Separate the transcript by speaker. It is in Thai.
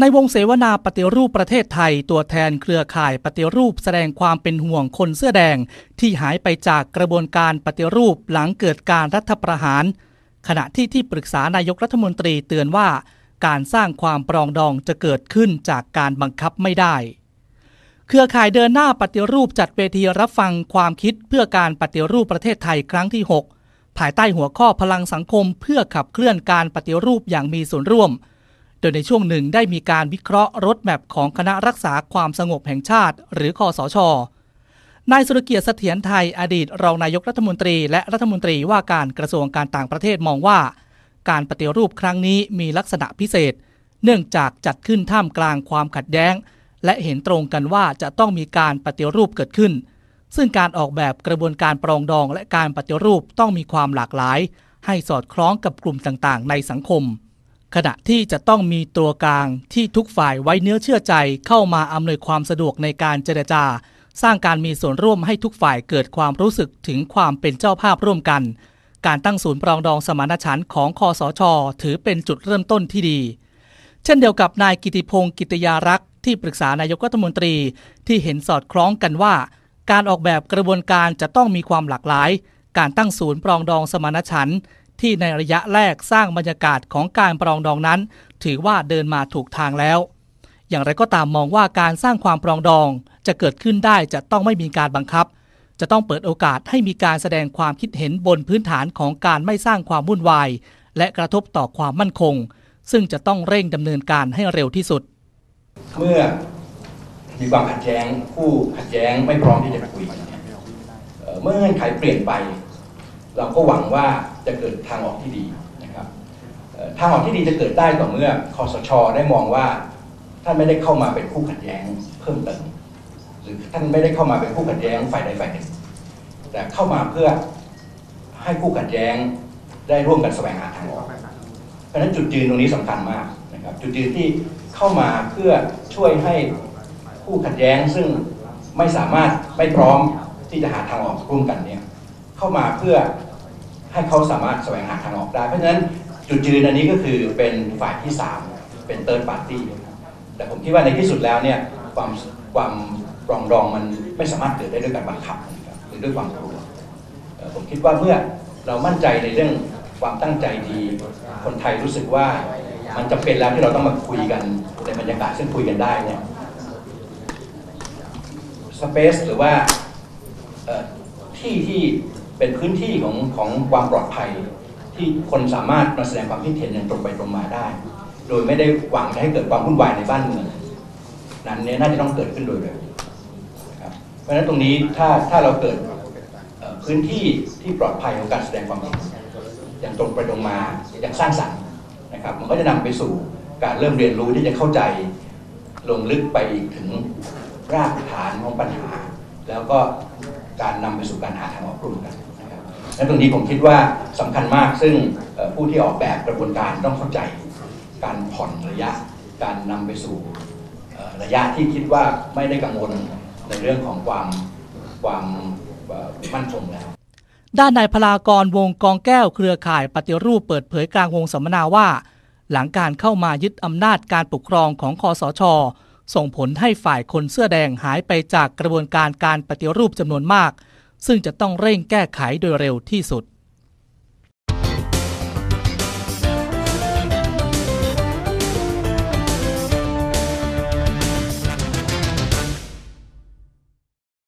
Speaker 1: ในวงเสวนาปฏิรูปประเทศไทย ตัวแทนเครือข่ายปฏิรูปแสดงความเป็นห่วงคนเสื้อแดง ที่หายไปจากกระบวนการปฏิรูปหลังเกิดการรัฐประหาร ขณะที่ที่ปรึกษานายกรัฐมนตรีเตือนว่า การสร้างความปรองดองจะเกิดขึ้นจากการบังคับไม่ได้ เครือข่ายเดินหน้าปฏิรูปจัดเวทีรับฟังความคิดเพื่อการปฏิรูปประเทศไทยครั้งที่ 6 ภายใต้หัวข้อพลังสังคมเพื่อขับเคลื่อนการปฏิรูปอย่างมีส่วนร่วม โดยในช่วงหนึ่งได้มีการวิเคราะห์รถแมพของคณะรักษาความสงบแห่งชาติ หรือคอสช นายสุรเกียรติเสถียรไทยอดีตรองนายกรัฐมนตรีและรัฐมนตรีว่าการกระทรวงการต่างประเทศมองว่า การปฏิรูปครั้งนี้มีลักษณะพิเศษ เนื่องจากจัดขึ้นท่ามกลางความขัดแย้ง และเห็นตรงกันว่าจะต้องมีการปฏิรูปเกิดขึ้น ซึ่งการออกแบบกระบวนการปรองดองและการปฏิรูปต้องมีความหลากหลาย ให้สอดคล้องกับกลุ่มต่างๆ ในสังคม ขณะที่จะต้องมีตัวกลางที่ทุกฝ่ายไว้เนื้อเชื่อใจเข้ามาอำนวยความสะดวกในการเจรจา สร้างการมีส่วนร่วมให้ทุกฝ่ายเกิดความรู้สึกถึงความเป็นเจ้าภาพร่วมกัน การตั้งศูนย์ปรองดองสมานฉันท์ของคอสช ถือเป็นจุดเริ่มต้นที่ดี เช่นเดียวกับนายกิติพงศ์กิตยารักษ์ที่ปรึกษานายกรัฐมนตรีที่เห็นสอดคล้องกันว่า การออกแบบกระบวนการจะต้องมีความหลากหลาย การตั้งศูนย์ปรองดองสมานฉันท์ ที่ในระยะแรกสร้างบรรยากาศของการปรองดองนั้น ถือว่าเดินมาถูกทางแล้ว อย่างไรก็ตามมองว่าการสร้างความปรองดองจะเกิดขึ้นได้จะต้องไม่มีการบังคับ จะต้องเปิดโอกาสให้มีการแสดงความคิดเห็นบนพื้นฐานของการไม่สร้างความวุ่นวาย และกระทบต่อความมั่นคง ซึ่งจะต้องเร่งดำเนินการให้เร็วที่สุด
Speaker 2: เมื่อมีความขัดแย้งคู่ขัดแย้งไม่พร้อมที่จะคุยเมื่อเงื่อนไขเปลี่ยนไป เราก็หวังว่าจะเกิดทางออกที่ดีนะครับทางออกที่ดีจะเกิดได้ต่อเมื่อคอสช ได้มองว่าท่านไม่ได้เข้ามาเป็นคู่ขัดแย้งเพิ่มเติมหรือท่านไม่ได้เข้ามาเป็นคู่ขัดแย้งฝ่ายใดฝ่ายหนึ่งแต่เข้ามาเพื่อให้คู่ขัดแย้งได้ร่วมกันแสวงหาทางออกเพราะฉะนั้นจุดยืนตรงนี้สำคัญมากนะครับจุดยืนที่เข้ามาเพื่อช่วยให้คู่ขัดแย้งซึ่งไม่สามารถไม่พร้อมที่จะหาทางออกร่วมกันเนี่ยเข้ามาเพื่อ ให้เขาสามารถแสวงหาทางออกได้ เพราะฉะนั้นจุดยืนอันนี้ก็คือเป็นฝ่ายที่ 3 เป็นเติร์ดปาร์ตี้แต่ผมคิดว่าในที่สุดแล้วเนี่ยความความรองรองมันไม่สามารถเกิดได้ด้วยการบังคับหรือด้วยความกลัวผมคิดว่าเมื่อเรามั่นใจในเรื่องความตั้งใจดี คนไทยรู้สึกว่ามันจำเป็นแล้วที่เราต้องมาคุยกันในบรรยากาศซึ่งคุยกันได้เนี่ยสเปซหรือว่าที่ที่ เป็นพื้นที่ของของความปลอดภัย ที่คนสามารถมาแสดงความคิดเห็นอย่างตรงไปตรงมาได้ โดยไม่ได้หวังจะให้เกิดความวุ่นวายในบ้านเมืองนั้นเนี่ยน่าจะต้องเกิดขึ้นโดยเร็วครับเพราะฉะนั้นตรงนี้ถ้าถ้าเราเกิดพื้นที่ที่ปลอดภัยของการแสดงความคิดอย่างตรงไปตรงมาอย่างสร้างสรรค์นะครับ มันก็จะนำไปสู่การเริ่มเรียนรู้ที่จะเข้าใจลงลึกไปอีกถึงรากฐานของปัญหา แล้วก็ การนำไปสู่การหาทางออกร่วมกันนะครับและตรงนี้ผมคิดว่าสำคัญมากซึ่งผู้ที่ออกแบบกระบวนการต้องเข้าใจ การผ่อนระยะ การนำไปสู่ระยะที่คิดว่าไม่ได้กังวลในเรื่องของความความมั่นคงแล้ว
Speaker 1: ด้านนายพลากรวงกองแก้วเครือข่ายปฏิรูปเปิดเผยกลางวงสัมมนาว่า หลังการเข้ามายึดอำนาจการปกครองของคอสช ส่งผลให้ฝ่ายคนเสื้อแดงหายไปจากกระบวนการการปฏิรูปจำนวนมาก ซึ่งจะต้องเร่งแก้ไขโดยเร็วที่สุด